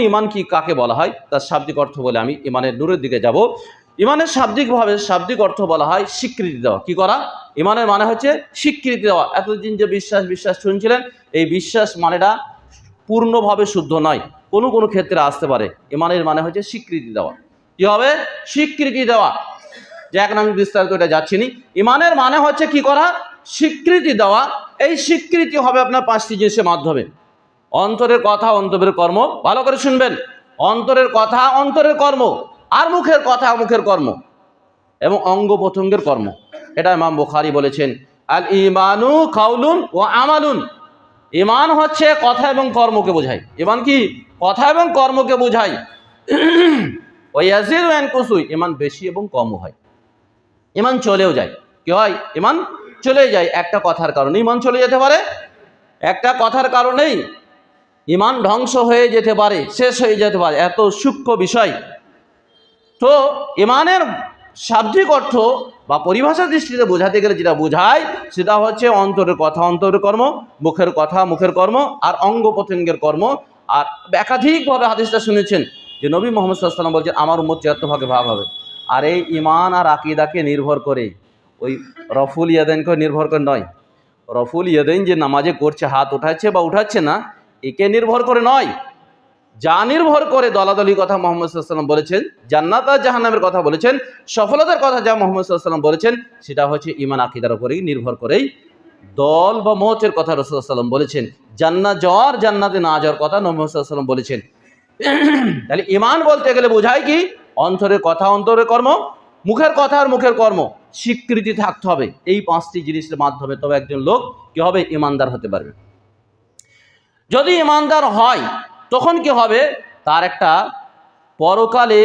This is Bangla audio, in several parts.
ইমান কি কাকে বলা হয়? তার শাব্দিক অর্থ বলে আমি ইমানের নূরের দিকে যাব। ইমানের শাব্দিকভাবে শাব্দিক অর্থ বলা হয় স্বীকৃতি দেওয়া। কি করা? ইমানের মানে হচ্ছে স্বীকৃতি দেওয়া। এতদিন যে বিশ্বাস বিশ্বাস শুনছিলেন, এই বিশ্বাস মানেটা পূর্ণভাবে শুদ্ধ নয়। কোনো কোনো ক্ষেত্রে আসতে পারে। ইমানের মানে হচ্ছে স্বীকৃতি দেওয়া। কি হবে? স্বীকৃতি দেওয়া। যে এখন আমি বিস্তারিত এটা যাচ্ছি নি। ইমানের মানে হচ্ছে কি করা? স্বীকৃতি দেওয়া। এই স্বীকৃতি হবে আপনার পাঁচটি জিনিসের মাধ্যমে। অন্তরের কথা অন্তরের কর্ম, ভালো করে শুনবেন। অন্তরের কথা অন্তরের কর্ম, আর মুখের কথা মুখের কর্ম, এবং অঙ্গ প্রত্যঙ্গের কর্ম। এটা ইমাম বুখারি বলেছেন, আল ইমানু খাউলুন ও আমালুন। ইমান হচ্ছে কথা এবং কর্মকে বোঝায়। ইমান কি? কথা এবং কর্মকে বোঝায়। ওয়ান ইমান বেশি এবং কম হয়। ইমান চলেও যায়। কি হয়? ইমান চলে যায়। একটা কথার কারণে ইমান চলে যেতে পারে। একটা কথার কারণেই ইমান ধ্বংস হয়ে যেতে পারে, শেষ হয়ে যেতে পারে, এত সূক্ষ্ম বিষয়। তো ইমানের শাব্দিক অর্থ বা পরিভাষা দৃষ্টিতে বোঝাতে গেলে যেটা বোঝায়, সেটা হচ্ছে অন্তরের কথা, অন্তরের কর্ম, মুখের কথা, মুখের কর্ম, আর অঙ্গ প্রত্যঙ্গের কর্ম। আর একাধিকভাবে হাদিসটা শুনেছেন যে নবী মোহাম্মদ সাল্লাম বলছেন, আমার উম্মত তিয়াত্তর ভাগে ভাগ হবে। আর এই ইমান আর আকিদাকে নির্ভর করে, ওই রফুল ইয়াদেনকে নির্ভর করে নয়। রফুল ইয়াদেন যে নামাজে করছে, হাত উঠাচ্ছে বা উঠাচ্ছে না একে নির্ভর করে নয়। যা নির্ভর করে দলাদলি কথা মোহাম্মদ সাল্লাম বলেছেন, জান্নাত আর জাহান্নামের কথা বলেছেন, সফলতার কথা যা মোহাম্মদ সাল্লাম বলেছেন, সেটা হচ্ছে ইমান আকিদার উপরেই নির্ভর করেই দল বা মতের কথা রসুল্লাহাম বলেছেন। জান্নাত যাওয়ার, জান্নাতে না যাওয়ার কথা মোহাম্মদ সাল্লাম বলেছেন। তাহলে ইমান বলতে গেলে বোঝায় কি? অন্তরের কথা, অন্তরের কর্ম, মুখের কথা আর মুখের কর্ম, স্বীকৃতি থাকতে হবে। এই পাঁচটি জিনিসের মাধ্যমে তবে একজন লোক কি হবে? ইমানদার হতে পারবে। যদি ইমানদার হয়, তখন কি হবে? তার একটা পরকালে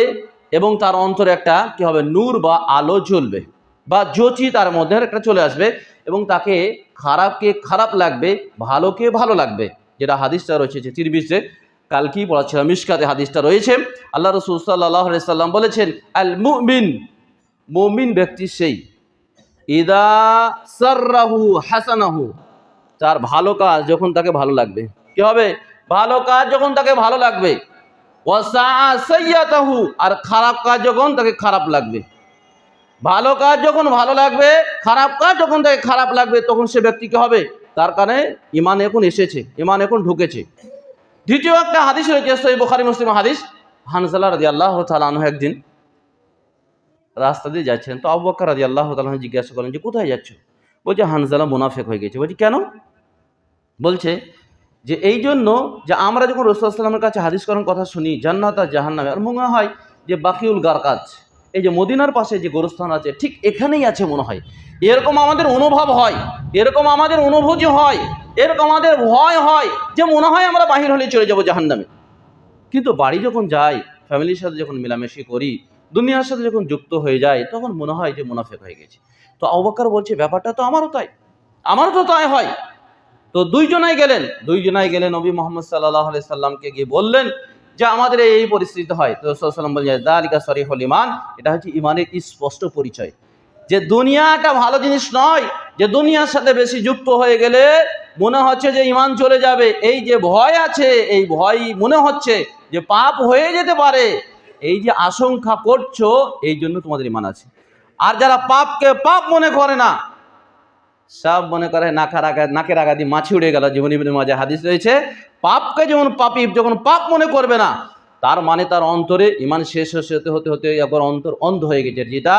এবং তার অন্তরে একটা কি হবে? নূর বা আলো জ্বলবে বা জ্যোতি তার মধ্যে একটা চলে আসবে এবং তাকে খারাপকে খারাপ লাগবে, ভালোকে ভালো লাগবে। যেটা হাদিসটা রয়েছে যে তিরবিশে কালকেই পড়াচ্ছিলাম? মিসকাতে হাদিসটা রয়েছে। আল্লাহ রসুল সাল্লাহ সাল্লাম বলেছেন, আল মুমিন মুমিন ব্যক্তি সেই, ইদা সার্রাহু হাসানাহু, তার ভালো কাজ যখন তাকে ভালো লাগবে কি হবে? ভালো কাজ যখন তাকে ভালো লাগবে। ওয়াসাইয়াতাহু আর খারাপ কাজ যখন তাকে খারাপ লাগবে। ভালো কাজ যখন ভালো লাগবে, খারাপ কাজ যখন তাকে খারাপ লাগবে, তখন সে ব্যক্তি ব্যক্তিকে হবে? তার কারণে ইমান এখন এসেছে ইমান এখন ঢুকেছে। দ্বিতীয় একটা হাদিস রয়েছে সই বুখারি মুসলিম হাদিস হানসালা রাজি আল্লাহ তালাহ একদিন রাস্তা দিয়ে যাচ্ছেন। তো আবু বকর রাজি আল্লাহ তালাহ জিজ্ঞাসা করেন যে, কোথায় যাচ্ছ? বলছে, হানজালা মুনাফেক হয়ে গেছে। বলছি, কেন? বলছে যে এই জন্য যে আমরা যখন রসুলামের কাছে হাদিস করার কথা শুনি, জান্নাত আর জাহান্নামে আর মনে হয় যে বাকিউল গারকাজ এই যে মদিনার পাশে যে গোরস্থান আছে, ঠিক এখানেই আছে মনে হয়। এরকম আমাদের অনুভব হয়, এরকম আমাদের অনুভূতি হয়, এরকম আমাদের ভয় হয় যে মনে হয় আমরা বাহির হলে চলে যাব জাহান্নামে। কিন্তু বাড়ি যখন যাই ফ্যামিলির সাথে যখন মেলামেশি করি, দুনিয়ার সাথে যখন যুক্ত হয়ে যায়, তখন মনে হয় যে মুনাফেক হয়ে গেছে। তো অবাক্কার বলছে, ব্যাপারটা তো আমারও তাই, আমারও তো তাই হয়। তো দুইজনাই গেলেন দুইজনাই গেলেন নবী মোহাম্মদ সাল্লাহ সাল্লামকে গিয়ে বললেন যে আমাদের এই পরিস্থিতি হয়। তো সাল্লাম বললেন দালিকা সরিহল ইমান এটা হচ্ছে ইমানের স্পষ্ট পরিচয়। যে দুনিয়াটা ভালো জিনিস নয়, যে দুনিয়ার সাথে বেশি যুক্ত হয়ে গেলে মনে হচ্ছে যে ইমান চলে যাবে। এই যে ভয় আছে, এই ভয় মনে হচ্ছে যে পাপ হয়ে যেতে পারে। এই যে আশঙ্কা করছ, এই জন্য তোমাদের ইমান আছে। আর যারা পাপকে পাপ মনে করে না সব মনে করে নাকার আগা নাকের আগা দিয়ে মাছি উড়ে গেল। জীবনী মাঝে হাদিস রয়েছে, পাপকে যেমন পাপি যখন পাপ মনে করবে না, তার মানে তার অন্তরে ইমান শেষ হতে হতে হতে একবার অন্তর অন্ধ হয়ে গেছে। যেটা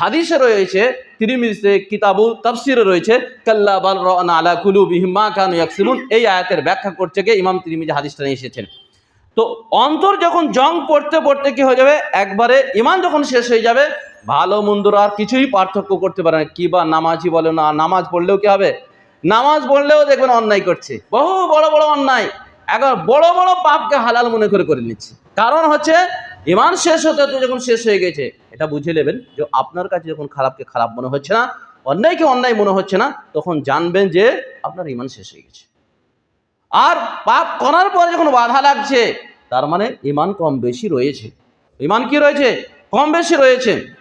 হাদিসে রয়েছে তিরিমিসে কিতাবু তাফসিরে রয়েছে, কাল্লা বাল রানা আলা কুলু বিহিমা কানু ইয়াকসিলুন এই আয়াতের ব্যাখ্যা করছে গিয়ে ইমাম তিরিমিজি হাদিসটা নিয়ে এসেছেন। তো অন্তর যখন জং পড়তে পড়তে কি হয়ে যাবে? একবারে ইমান যখন শেষ হয়ে যাবে ভালো মন্দর আর কিছুই পার্থক্য করতে পারে না। কি বা নামাজই বলে না, নামাজ পড়লেও কি হবে? নামাজ পড়লেও দেখবেন অন্যায় করছে। বহু বড় বড় অন্যায়। একবার বড় বড় পাপকে হালাল মনে করে করে নিচ্ছে। কারণ হচ্ছে, ইমান শেষ হতে হতে যখন শেষ হয়ে গেছে, এটা বুঝে নেবেন যে আপনার কাছে যখন খারাপকে খারাপ মনে হচ্ছে না, অন্যায়কে অন্যায় মনে হচ্ছে না, তখন জানবেন যে আপনার ইমান শেষ হয়ে গেছে। আর পাপ করার পরে যখন বাধা লাগছে, তার মানে ইমান কম বেশি রয়েছে। ইমান কি রয়েছে? কম বেশি রয়েছে।